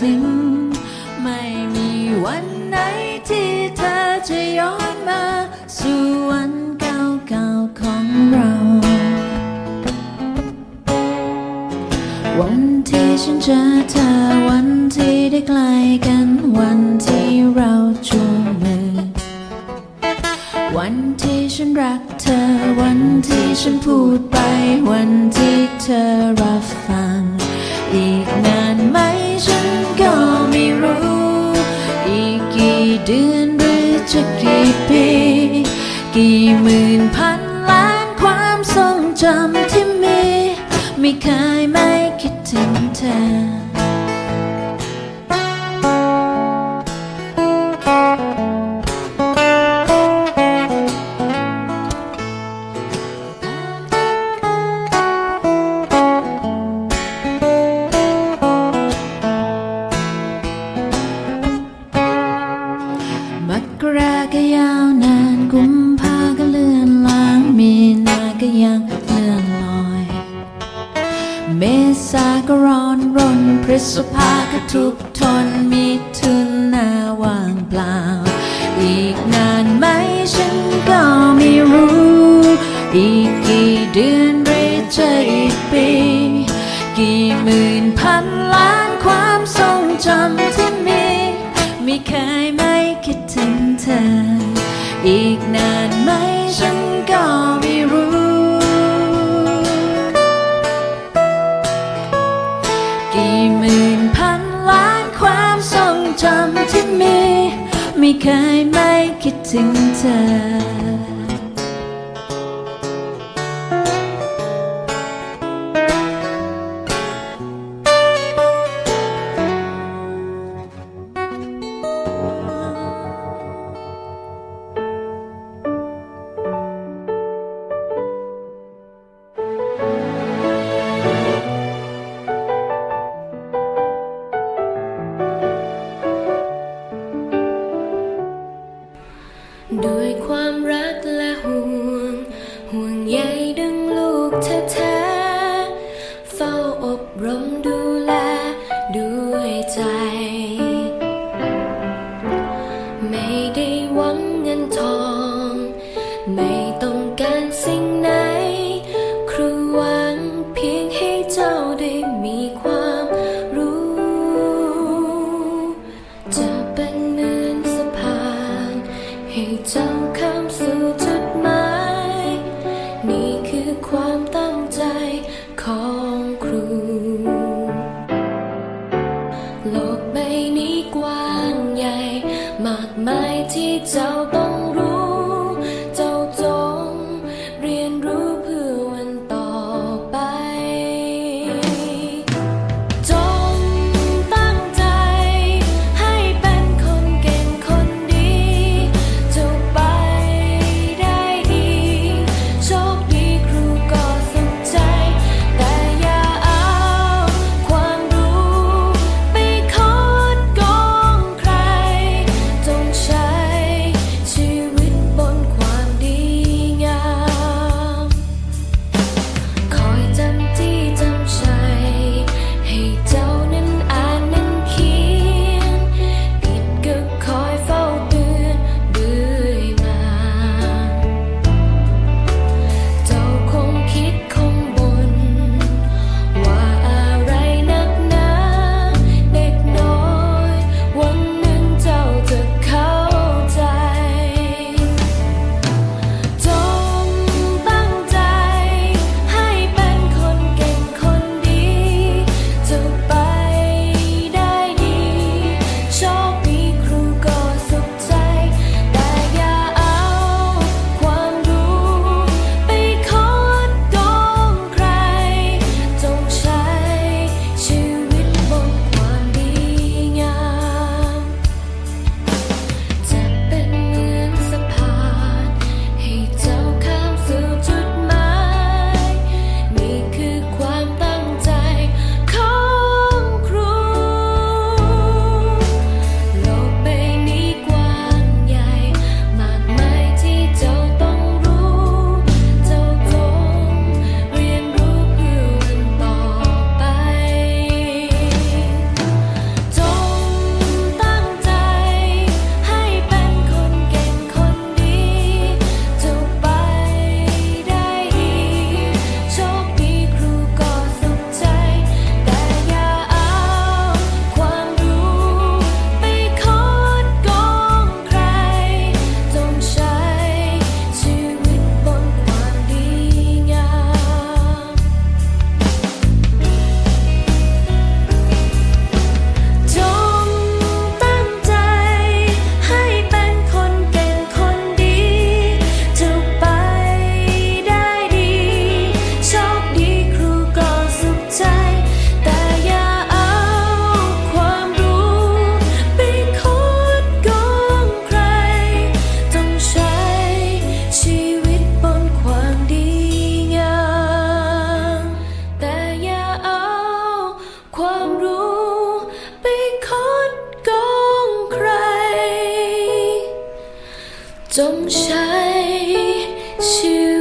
ถึง ไม่มีวันไหนที่เธอจะย้อนมาสู่วันเก่าๆของเรา วันที่ฉันเจอเธอวันที่ได้ใกล้กัน วันที่เราจูงมือ วันที่ฉันรักเธอวันที่ฉันพูดไป วันที่เธอรับฟัง กี่หมื่นพันล้านความทรงจำที่มี ไม่เคยไม่คิดถึงเธอมกราก็ยาวน ษาก็ร้อนรน พฤษภาก็ทุกทน มีทุนหน้าว่างเปล่า อีกนานไหมฉันก็ไม่รู้ อีกกี่เดือนหรือจะอีกปี กี่หมื่นพันล้านความทรงจำที่มี ไม่เคยไม่คิดถึงเธอ อีกนานไหมฉัน ไม่เคยไม่คิดถึงเธอ มีความรู้ จะเป็นเหมือนสะพาน ให้เจ้าข้ามสู่จุดหมาย นี่คือความตั้งใจของครู โลกใบนี้กว้างใหญ่ มากมายที่เจ้า จงใช้ชีวิต